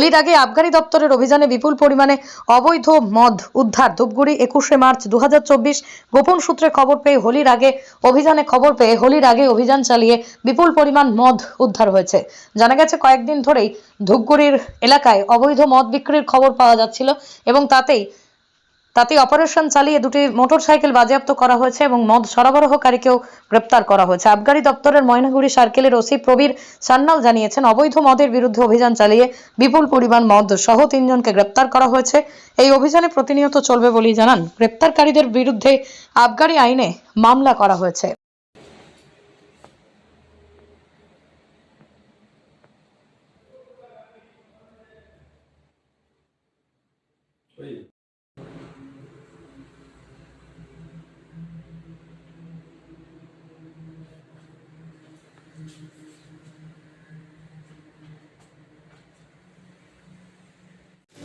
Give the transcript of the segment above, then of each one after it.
হোলির আগে আবগারি দপ্তরের অভিযানে বিপুল পরিমাণে অবৈধ মদ উদ্ধার। ধূপগুড়ি একুশে মার্চ দু হাজার চব্বিশ গোপন সূত্রে খবর পেয়ে হোলির আগে অভিযানে খবর পেয়ে হোলির আগে অভিযান চালিয়ে বিপুল পরিমাণ মদ উদ্ধার হয়েছে। জানা গেছে, কয়েকদিন ধরেই ধূপগুড়ির এলাকায় অবৈধ মদ বিক্রির খবর পাওয়া যাচ্ছিল এবং তাতেই তাতে অপারেশন চালিয়ে দুটি মোটরসাইকেল বাজেয়াপ্ত করা হয়েছে এবং মদ সরবরাহকারীকেও গ্রেপ্তার করা হয়েছে। আবগারি দপ্তরের ময়নাগুড়ি সার্কেলের ওসি প্রবীর সান্যাল জানিয়েছেন, অবৈধ মদের বিরুদ্ধে অভিযান চালিয়ে বিপুল পরিমাণ মদ সহ তিনজনকে গ্রেপ্তার করা হয়েছে। এই অভিযানে প্রতিনিয়ত চলবে বলেই জানান। গ্রেপ্তারকারীদের বিরুদ্ধে আবগারি আইনে মামলা করা হয়েছে।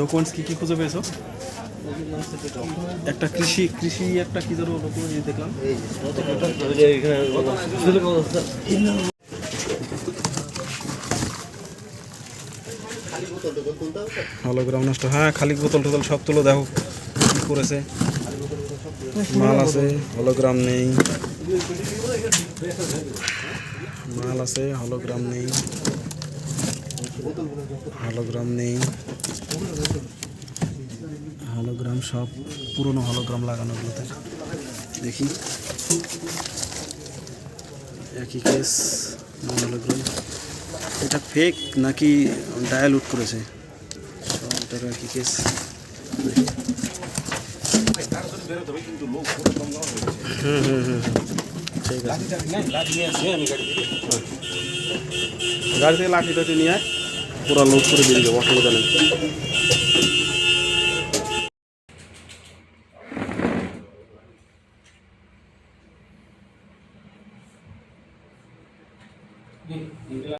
ডকুমেন্টস কি কি খুঁজে পেয়েছ? একটা কৃষি কৃষি একটা কি ধরো ডকুমেন্ট দেখলাম। হলোগ্রাম নষ্ট হ্যাঁ খালি বোতল টোতল সব তুলো, দেখো কি করেছে। মাল আছে হলোগ্রাম নেই। মাল আছে হলোগ্রাম নেই। হলোগ্রাম নেই। হলোগ্রাম সব পুরনো হলোগ্রাম লাগানোগুলোতে দেখি। একই কেস হলোগ্রাম। এটা ফেক নাকি ডায়াল উট করেছে? সব এটার একই কেস হুম হুম হুম। ঠিক আছে। গাড়ি থেকে লাঠি টাঠি নিয়ে পুরো লোড করে দিয়ে দেবো অসুবিধা নেই।